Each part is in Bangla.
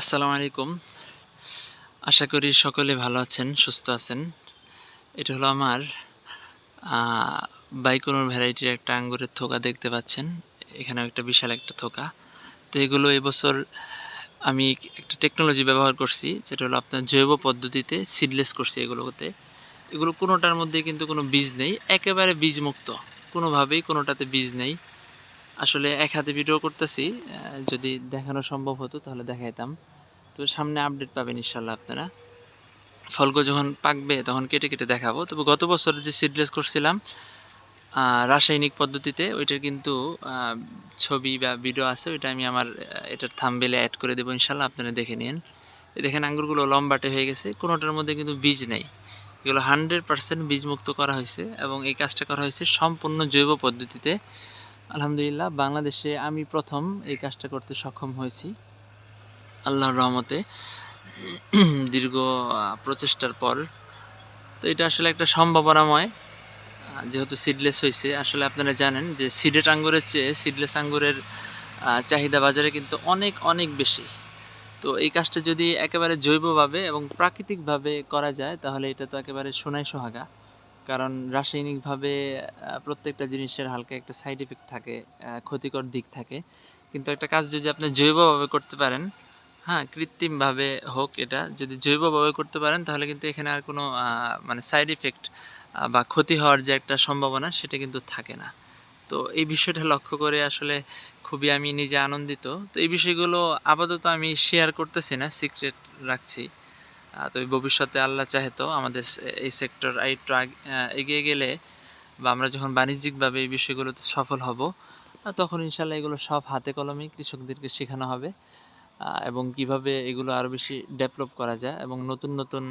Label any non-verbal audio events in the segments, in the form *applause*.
আসসালামু আলাইকুম। আশা করি সকলে ভালো আছেন, সুস্থ আছেন। এটা হলো আমার বাইকোনোর ভ্যারাইটির একটা আঙ্গুরের থোকা দেখতে পাচ্ছেন। এখানে একটা বিশাল একটা থোকা। তো এগুলো এবছর আমি একটা টেকনোলজি ব্যবহার করছি, যেটা হলো আপনার জৈব পদ্ধতিতে সিডলেস করছি এগুলোতে। এগুলো কোনোটার মধ্যে কিন্তু কোনো বীজ নেই, একেবারে বীজমুক্ত। কোনোভাবেই কোনোটাতে বীজ নেই। আসলে এক হাতে ভিডিও করতেছি যদি দেখানো সম্ভব হতো তাহলে দেখাইতাম। তো সামনে আপডেট পাবেন ইনশাল্লাহ আপনারা। ফলগুলো যখন পাকবে, তখন কেটে কেটে দেখাবো। তবে গত বছর যে সিডলেস করছিলাম রাসায়নিক পদ্ধতিতে, ওইটার কিন্তু ছবি বা ভিডিও আছে, ওইটা আমি আমার এটার থাম্বেলে অ্যাড করে দেবো ইনশাল্লাহ আপনারা দেখে নিন। দেখেন আঙ্গুরগুলো লম্বাটে হয়ে গেছে, কোনোটার মধ্যে কিন্তু বীজ নেই। এগুলো হান্ড্রেড পার্সেন্ট বীজমুক্ত করা হয়েছে এবং এই কাজটা করা হয়েছে সম্পূর্ণ জৈব পদ্ধতিতে। আলহামদুলিল্লাহ, বাংলাদেশে আমি প্রথম এই কাজটা করতে সক্ষম হয়েছি। আল্লাহর রহমতে *clears throat* দীর্ঘ প্রচেষ্টার পর। তো এটা আসলে একটা সম্ভাবনাময় যেহেতু সিডলেস হয়েছে, আসলে আপনারা জানেন যে সিডেড আঙ্গুরের চেয়ে সিডলেস আঙ্গুরের চাহিদা বাজারে কিন্তু অনেক অনেক বেশি। তো এই কাজটা যদি একেবারে জৈবভাবে এবং প্রাকৃতিকভাবে করা যায়, তাহলে এটা তো একেবারে সোনাই সোহাগা। কারণ রাসায়নিকভাবে প্রত্যেকটা জিনিসের হালকা একটা সাইড এফেক্ট থাকে ক্ষতিকর দিক থাকে। কিন্তু একটা কাজ যদি আপনি জৈবভাবে করতে পারেন হ্যাঁ কৃত্রিমভাবে হোক এটা, যদি জৈবভাবে করতে পারেন, তাহলে কিন্তু এখানে আর কোনো মানে সাইড ইফেক্ট বা ক্ষতি হওয়ার যে একটা সম্ভাবনা, সেটা কিন্তু থাকে না। তো এই বিষয়টা লক্ষ্য করে আসলে খুবই আমি নিজে আনন্দিত। তো এই বিষয়গুলো আপাতত আমি শেয়ার করতেছি না সিক্রেট রাখছি। আহ, তো ভবিষ্যতে আল্লাহ চাহে তো আমাদের এই সেক্টর একটু এগিয়ে গেলে বা আমরা যখন বাণিজ্যিকভাবে এই বিষয়গুলোতে সফল হব তখন ইনশাল্লাহ এগুলো সব হাতে কলমে কৃষকদেরকে শেখানো হবে এবং কীভাবে এগুলো আরও বেশি ডেভেলপ করা যায় এবং নতুন নতুন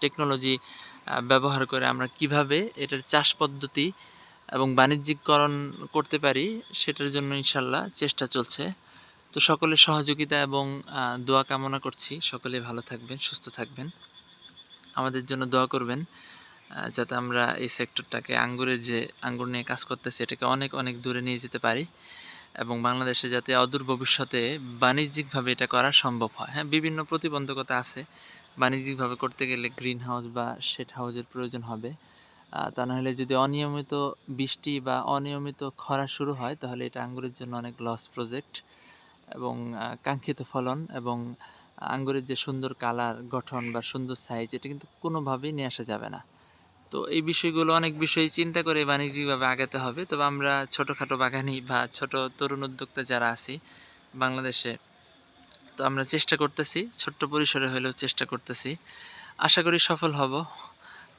টেকনোলজি ব্যবহার করে আমরা কীভাবে এটার চাষ পদ্ধতি এবং বাণিজ্যিককরণ করতে পারি সেটার জন্য ইনশাল্লাহ চেষ্টা চলছে। তো সকলের সহযোগিতা এবং দোয়া কামনা করছি। সকলে ভালো থাকবেন, সুস্থ থাকবেন। আমাদের জন্য দোয়া করবেন যাতে আমরা এই সেক্টরটাকে আঙ্গুরের যে, আঙ্গুর নিয়ে কাজ করতেছি, এটাকে অনেক অনেক দূরে নিয়ে যেতে পারি এবং বাংলাদেশে যাতে অদূর ভবিষ্যতে বাণিজ্যিকভাবে এটা করা সম্ভব হয়। হ্যাঁ বিভিন্ন প্রতিবন্ধকতা আছে। বাণিজ্যিকভাবে করতে গেলে গ্রিন হাউস বা শেড হাউসের প্রয়োজন হবে। তা নাহলে যদি অনিয়মিত বৃষ্টি বা অনিয়মিত খরা শুরু হয়, তাহলে এটা আঙ্গুরের জন্য অনেক লস প্রজেক্ট এবং কাঙ্ক্ষিত ফলন এবং আঙ্গুরের যে সুন্দর কালার, গঠন বা সুন্দর সাইজ এটা কিন্তু কোনোভাবেই নিয়ে আসা যাবে না। তো এই বিষয়গুলো অনেক বিষয় চিন্তা করে বাণিজ্যিকভাবে আগাতে হবে। তবে আমরা ছোটোখাটো বাগানি বা ছোট তরুণ উদ্যোক্তা যারা আছি বাংলাদেশে, তো আমরা চেষ্টা করতেছি, ছোট্ট পরিসরে হলেও চেষ্টা করতেছি। আশা করি সফল হব।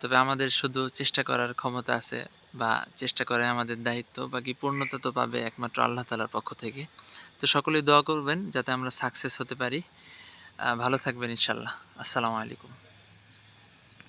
তবে আমাদের শুধু চেষ্টা করার ক্ষমতা আছে বা চেষ্টা করে আমাদের দায়িত্ব বাকি পূর্ণতা তো পাবে একমাত্র আল্লাহ তালার পক্ষ থেকে। তো সকলেই দোয়া করবেন যাতে আমরা সাকসেস হতে পারি। ভালো থাকবেন ইনশাল্লাহ। আসসালামু আলাইকুম।